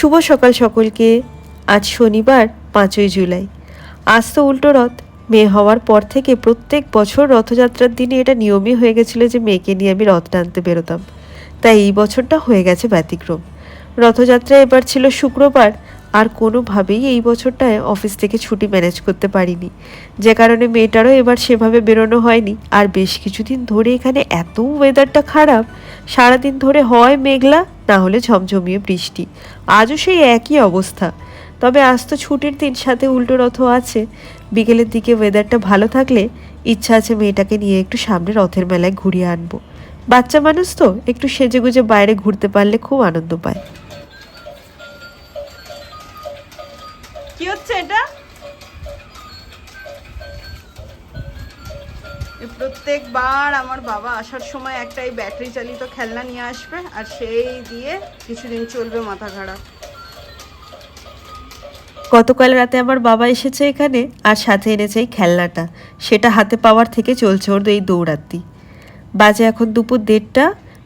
শুভ সকাল সকলকে। আজ শনিবার, পাঁচই জুলাই। আজ তো উল্টো রথ। মেয়ে হওয়ার পর থেকে প্রত্যেক বছর রথযাত্রার দিনে এটা নিয়মই হয়ে গেছিল যে মেয়েকে নিয়ে আমি রথ টানতে বেরোতাম। তাই এই বছরটা হয়ে গেছে ব্যতিক্রম। রথযাত্রা এবার ছিল শুক্রবার আর কোনোভাবেই এই বছরটায় অফিস থেকে ছুটি ম্যানেজ করতে পারিনি। যে কারণে মেয়েটারও এবার সেভাবে বেরোনো হয়নি। আর বেশ কিছুদিন ধরে এখানে এত ওয়েদারটা খারাপ, সারাদিন ধরে হয় মেঘলা, না হলে ঝমঝমিয়ে বৃষ্টি। আজও সেই একই অবস্থা। তবে আজ তো ছুটির দিন, সাথে উল্টো রথও আছে। বিকেলের দিকে ওয়েদারটা ভালো থাকলে ইচ্ছা আছে মেয়েটাকে নিয়ে একটু সামনে রথের মেলায় ঘুরিয়ে আনব। বাচ্চা মানুষ তো, একটু সেজে গুজে বাইরে ঘুরতে পারলে খুব আনন্দ পায়। প্রত্যেকবার আমার বাবা আসার সময় একটা এই ব্যাটারি চালিত খেলনা নিয়ে আসবে, আর সেই দিয়ে কিছুদিন চলবে মাথা খারাপ গতকাল রাতে আমার বাবা এসেছে এখানে, আর সাথে এনেছে এই খেলনাটা। সেটা হাতে পাওয়ার থেকে চলছে ওর এই দৌড়াতি বাজে এখন দুপুর দেড়টা।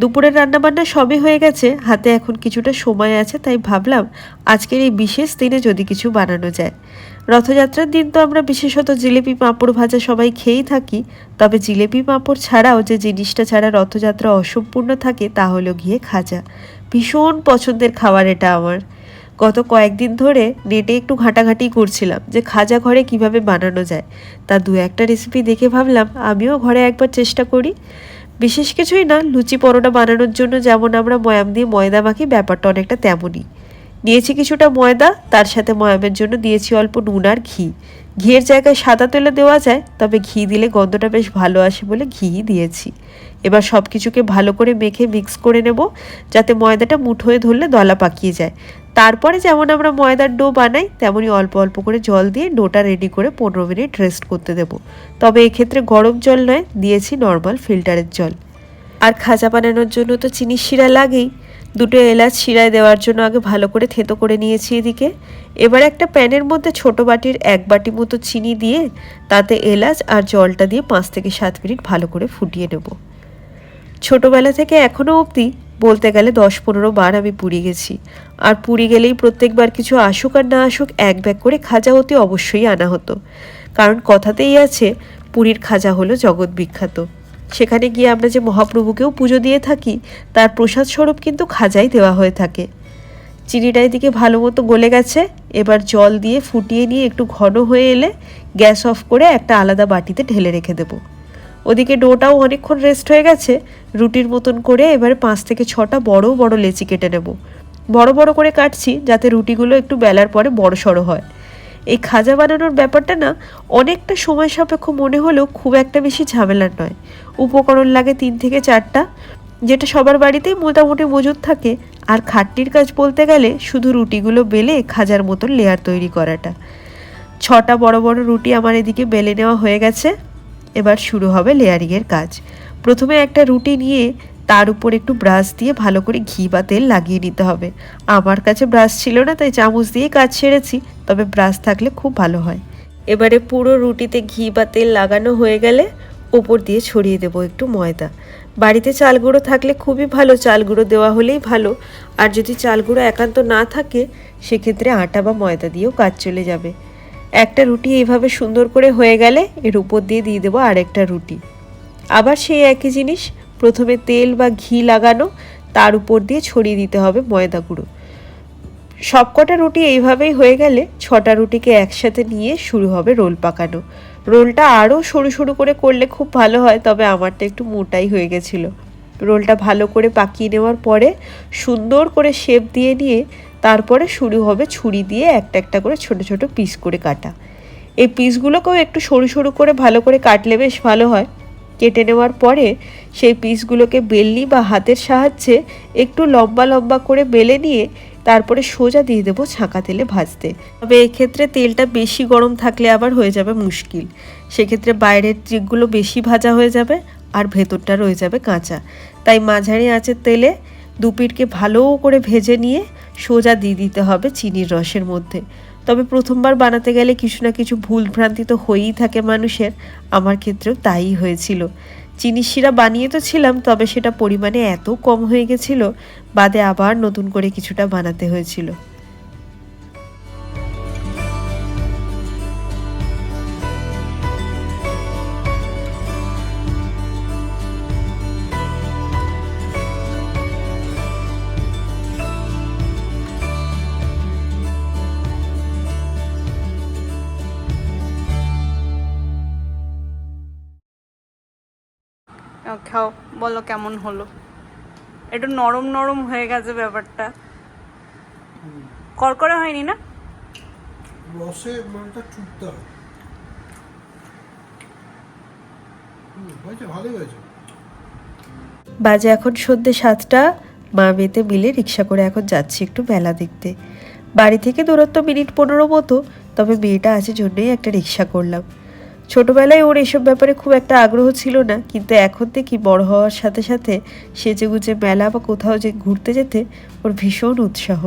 দুপুরের রান্নাবান্না সবই হয়ে গেছে, হাতে এখন কিছুটা সময় আছে, তাই ভাবলাম আজকের এই বিশেষ দিনে যদি কিছু বানানো যায়। রথযাত্রার দিন তো আমরা বিশেষত জিলেপি পাঁপড় ভাজা সবাই খেয়েই থাকি, তবে জিলেপি পাঁপড় ছাড়াও যে জিনিসটা ছাড়া রথযাত্রা অসম্পূর্ণ থাকে তা হলো গিয়ে খাজা। ভীষণ পছন্দের খাবার এটা আমার। গত কয়েকদিন ধরে নেটে একটু ঘাটাঘাটি করছিলাম যে খাজা ঘরে কীভাবে বানানো যায়। তা দু একটা রেসিপি দেখে ভাবলাম, আমিও ঘরে একবার চেষ্টা করি। বিশেষ কিছুই না, লুচি পরোটা বানানোর জন্য যেমন আমরা ময়াম দিয়ে ময়দা মাখি, ব্যাপারটা অনেকটা তেমনই। নিয়েছি কিছুটা ময়দা, তার সাথে ময়ামের জন্য দিয়েছি অল্প নুন আর ঘি। ঘিয়ের জায়গায় সাদা তেলে দেওয়া যায়, তবে ঘি দিলে গন্ধটা বেশ ভালো আসে বলে ঘি দিয়েছি। এবার সব কিছুকে ভালো করে মেখে মিক্স করে নেব, যাতে ময়দাটা মুঠোয় ধরলে দলা পাকিয়ে যায়। তারপরে যেমন আমরা ময়দার ডো বানাই, তেমনই অল্প অল্প করে জল দিয়ে ডোটা রেডি করে পনেরো মিনিট রেস্ট করতে দেব। তবে এক্ষেত্রে গরম জল নয়, দিয়েছি নর্মাল ফিল্টারের জল। আর খাজা বানানোর জন্য তো চিনির শিরা লাগেই। দুটো এলাচ শিরায় দেওয়ার জন্য আগে ভালো করে থেতো করে নিয়েছি এদিকে। এবার একটা প্যানের মধ্যে ছোট বাটির এক বাটি মতো চিনি দিয়ে তাতে এলাচ আর জলটা দিয়ে পাঁচ থেকে সাত মিনিট ভালো করে ফুটিয়ে নেব। ছোটবেলা থেকে এখনও অবধি বলতে গেলে দশ পনেরো বার আমি পুরী গেছি। আর পুরী গেলেই প্রত্যেকবার কিছু আসুক আর না আসুক এক ব্যাগ করে খাজা হতে অবশ্যই আনা হতো। কারণ কথাতেই আছে, পুরীর খাজা হলো জগৎ বিখ্যাত। সেখানে গিয়ে আমরা যে মহাপ্রভুকেও পুজো দিয়ে থাকি, তার প্রসাদ স্বরূপ কিন্তু খাজাই দেওয়া হয়ে থাকে। চিনিটা এদিকে ভালো মতো গলে গেছে, এবার জল দিয়ে ফুটিয়ে নিয়ে একটু ঘন হয়ে এলে গ্যাস অফ করে একটা আলাদা বাটিতে ঢেলে রেখে দেবো। ওদিকে ডোটাও অনেকক্ষণ রেস্ট হয়ে গেছে, রুটির মতন করে এবারে পাঁচ থেকে ছটা বড় বড় লেচি কেটে নেব। বড় বড় করে কাটছি, যাতে রুটিগুলো একটু বেলার পরে বড় সড়ো হয়। এই খাজা বানানোর ব্যাপারটা না অনেকটা সময় সাপেক্ষ মনে হলেও খুব একটা বেশি ঝামেলার নয়। উপকরণ লাগে তিন থেকে চারটা, যেটা সবার বাড়িতেই মোটামুটি মজুদ থাকে। আর খাটনির কাজ বলতে গেলে শুধু রুটিগুলো বেলে খাজার মতন লেয়ার তৈরি করাটা। ছটা বড় বড় রুটি আমার এদিকে বেলে নেওয়া হয়ে গেছে। এবার শুরু হবে লেয়ারিংয়ের কাজ। প্রথমে একটা রুটি নিয়ে তার উপর একটু ব্রাশ দিয়ে ভালো করে ঘি বা তেল লাগিয়ে নিতে হবে। আমার কাছে ব্রাশ ছিল না, তাই চামচ দিয়ে কাজ সেরেছি, তবে ব্রাশ থাকলে খুব ভালো হয়। এবারে পুরো রুটিতে ঘি বা তেল লাগানো হয়ে গেলে ওপর দিয়ে ছড়িয়ে দেবো একটু ময়দা। বাড়িতে চাল গুঁড়ো থাকলে খুবই ভালো চাল গুঁড়ো দেওয়া হলেই ভালো। আর যদি চাল গুঁড়ো একান্ত না থাকে, সেক্ষেত্রে আটা বা ময়দা দিয়েও কাজ চলে যাবে। একটা রুটি এইভাবে সুন্দর করে হয়ে গেলে এর উপর দিয়ে দিয়ে দেবো আরেকটা রুটি। আবার সেই একই জিনিস প্রথমে তেল বা ঘি লাগানো, তার উপর দিয়ে ছড়িয়ে দিতে হবে ময়দা গুঁড়ো। সবকটা রুটি এইভাবেই হয়ে গেলে ছটা রুটিকে একসাথে নিয়ে শুরু হবে রোল পাকানো। রোলটা আরও সরু সরু করে করলে খুব ভালো হয়, তবে আমারটা একটু মোটাই হয়ে গেছিল। রোলটা ভালো করে পাকিয়ে নেওয়ার পরে সুন্দর করে শেপ দিয়ে নিয়ে তারপরে শুরু হবে ছুরি দিয়ে একটা একটা করে ছোট ছোট পিস করে কাটা। এই পিসগুলোকেও একটু সরু সরু করে ভালো করে কাটলে বেশ ভালো হয়। কেটে নেওয়ার পরে সেই পিসগুলোকে বেলনি বা হাতের সাহায্যে একটু লম্বা লম্বা করে বেলে নিয়ে তারপরে সোজা দিয়ে দেবো ছাঁকা তেলে ভাজতে। তবে এক্ষেত্রে তেলটা বেশি গরম থাকলে আবার হয়ে যাবে মুশকিল। সেক্ষেত্রে বাইরের দিকগুলো বেশি ভাজা হয়ে যাবে আর ভেতরটা রয়ে যাবে কাঁচা। তাই মাঝারি আঁচের তেলে দুপিটকে ভালো করে ভেজে নিয়ে সোজা দিয়ে দিতে হবে চিনির রসের মধ্যে। তবে প্রথমবার বানাতে গেলে কিছু না কিছু ভুল ভ্রান্তি তো হয়েই থাকে মানুষের। আমার ক্ষেত্রেও তাই হয়েছিল। চিনি শিরা বানিয়ে তো ছিলাম, তবে সেটা পরিমাণে এত কম হয়ে গেছিল, বাদে আবার নতুন করে কিছুটা বানাতে হয়েছিল। খাও বলো কেমন হলো? একটু নরম নরম হয়ে গেছে ব্যাপারটা। করকরে হয়নি না? রসে মালটা চুটতে হয় হয়েছে ভালোই হয়েছে। বাজে এখন সন্ধ্যে সাতটা। মা মেয়েতে মিলে রিক্সা করে এখন যাচ্ছি একটু মেলা দেখতে। বাড়ি থেকে দূরত্ব মিনিট পনেরো মতো তবে মেয়েটা আছে জন্যই একটা রিক্সা করলাম। ছোটবেলায় ওর এসব ব্যাপারে খুব একটা আগ্রহ ছিল না, কিন্তু এখন দেখি বড় হওয়ার সাথে সাথে সেজে গুজে মেলা বা কোথাও যে ঘুরতে যেতে ওর ভীষণ উৎসাহ।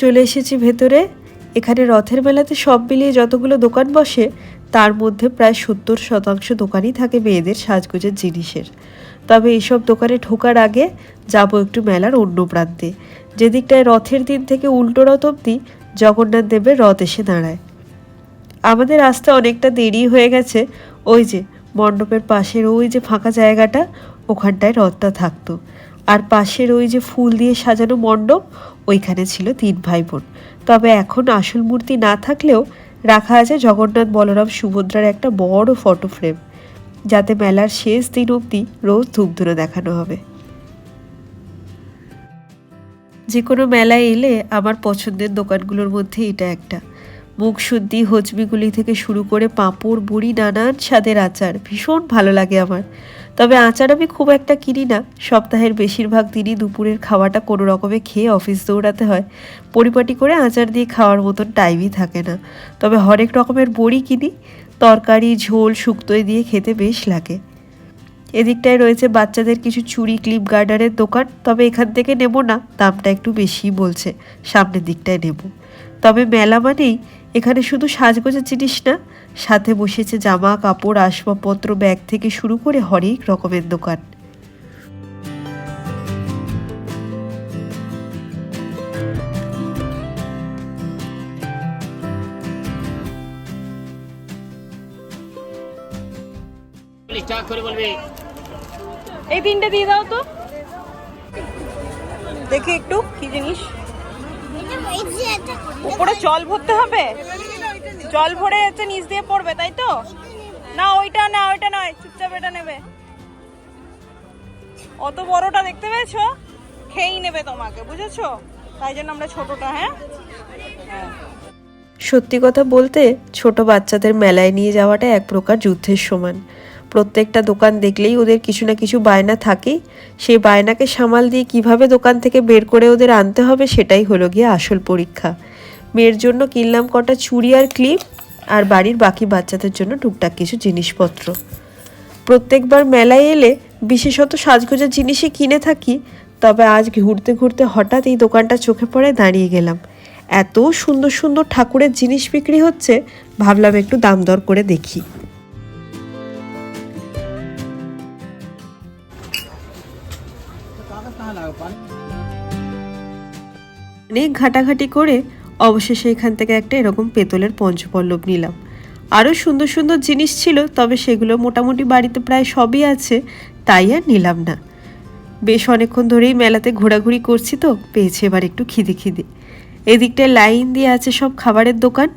চলে এসেছি ভেতরে। এখানে রথের মেলাতে সব মিলিয়ে যতগুলো দোকান বসে, তার মধ্যে প্রায় সত্তর শতাংশ দোকানই থাকে মেয়েদের সাজগোজের জিনিসের। তবে এইসব দোকানে ঢোকার আগে যাব একটু মেলার অন্য প্রান্তে। যেদিকটায় রথের দিন থেকে উল্টো রথ অব্দি জগন্নাথ দেবের রথ এসে দাঁড়ায়। আমাদের আসতে অনেকটা দেরি হয়ে গেছে। ওই যে, মণ্ডপের পাশের ওই যে ফাঁকা জায়গাটা, ওখানটায় রথটা থাকতো। আর পাশের ওই যে ফুল দিয়ে সাজানো মণ্ডপ, ওইখানে ছিল তিন ভাই বোন তবে এখন আসল মূর্তি না থাকলেও রাখা আছে জগন্নাথ বলরাম সুভদ্রার একটা বড় ফটো ফ্রেম। যাতে মেলার শেষ দিন অবধি রোজ ধূপধুনো দেখানো হবে। যে কোনো মেলায় এলে আমার পছন্দের দোকানগুলোর মধ্যে এটা একটা। মুখ শুদ্ধি হজমিগুলি থেকে শুরু করে পাঁপড়, বুড়ি, নানান স্বাদের আচার, ভীষণ ভালো লাগে আমার। তবে আচার আমি খুব একটা কিনি না। সপ্তাহের বেশিরভাগ দিনই দুপুরের খাওয়াটা কোনো রকমে খেয়ে অফিস দৌড়াতে হয়। পরিপাটি করে আচার দিয়ে খাওয়ার মতন টাইমই থাকে না। তবে হরেক রকমের বড়ি কিনি। তরকারি, ঝোল শুক্তোয় দিয়ে খেতে বেশ লাগে। এদিকটায় রয়েছে বাচ্চাদের কিছু চুড়ি ক্লিপ গার্ডারের দোকান। তবে এখান থেকে নেব না, দামটা একটু বেশিই বলছে। সামনের দিকটায় নেব। তবে মেলা মানেই এখানে শুধু সাজগোজের জিনিস না, সাথে বসেছে জামা, কাপড়, আসবাবপত্র, ব্যাগ থেকে শুরু করে হরেক রকমের দোকান। করে বলবে। এই তিনটে দিয়ে দাও তো। দেখি একটু কি জিনিস। উপরে জল ভরতে হবে? জল ভরে হচ্ছে নিচ দিয়ে পড়বে তাই তো? না ওইটা না ওইটা নয় চুপচাপ এটা নেবে। অত বড়টা দেখতে পেয়েছ? খেয়েই নেবে তোমাকে বুঝেছ? তাই জন্য আমরা ছোটটা হ্যাঁ? হ্যাঁ। সত্যি কথা বলতে ছোট বাচ্চাদের মেলায় নিয়ে যাওয়াটা এক প্রকার যুদ্ধের সমান। প্রত্যেকটা দোকান দেখলেই ওদের কিছু না কিছু বায়না থাকেই সেই বায়নাকে সামাল দিয়ে কীভাবে দোকান থেকে বের করে ওদের আনতে হবে সেটাই হলো গিয়ে আসল পরীক্ষা। মেয়ের জন্য কিনলাম কটা চুড়ি আর ক্লিপ আর বাড়ির বাকি বাচ্চাদের জন্য টুকটাক কিছু জিনিসপত্র। প্রত্যেকবার মেলায় এলে বিশেষত সাজগোজের জিনিসই কিনে থাকি, তবে আজ ঘুরতে ঘুরতে হঠাৎ এই দোকানটা চোখে পড়ে দাঁড়িয়ে গেলাম। এত সুন্দর সুন্দর ঠাকুরের জিনিস বিক্রি হচ্ছে, ভাবলাম একটু দাম দর করে দেখি। অনেক ঘাটাঘাটি করে অবশেষে এখান থেকে একটা এরকম পেতলের পঞ্চপল্লব নিলাম। আরও সুন্দর সুন্দর জিনিস ছিল, তবে সেগুলো মোটামুটি বাড়িতে প্রায় সবই আছে, তাই আর নিলাম না। বেশ অনেকক্ষণ ধরেই মেলাতে ঘোরাঘুরি করছি তো, পেয়েছে এবার একটু খিদে খিদে। এদিকটায় লাইন দিয়ে আছে সব খাবারের দোকান।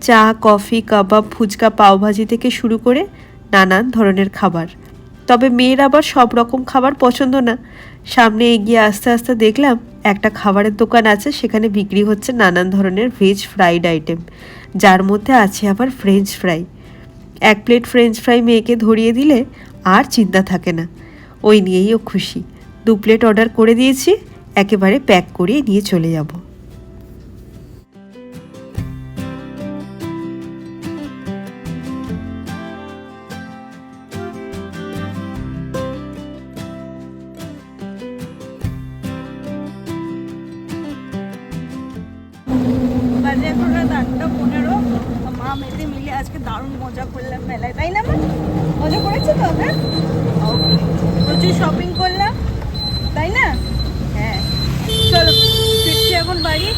চা, কফি, কাবাব, ফুচকা, পাওভাজি থেকে শুরু করে নানান ধরনের খাবার। তবে মেয়ের আবার সব রকম খাবার পছন্দ না। সামনে এগিয়ে আস্তে আস্তে দেখলাম একটা খাবারের দোকান আছে, সেখানে বিক্রি হচ্ছে নানান ধরনের ভেজ ফ্রাইড আইটেম যার মধ্যে আছে আবার ফ্রেঞ্চ ফ্রাই এক প্লেট ফ্রেঞ্চ ফ্রাই মেয়েকে ধরিয়ে দিলে আর চিন্তা থাকে না। ওই নিয়েই ও খুশি। দু প্লেট অর্ডার করে দিয়েছি, একেবারে প্যাক করিয়ে নিয়ে চলে যাব। মজা করলাম তো আমরা শপিং করলাম, তাই না? হ্যাঁ। চলো, ফিরছি এখন বাড়ি।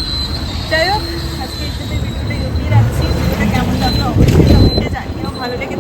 যাই হোক, আজকে ভিডিওটা এগিয়ে রাখছি। কেমন লাগল অবশ্যই কমেন্টে জানিও, ভালো লেগে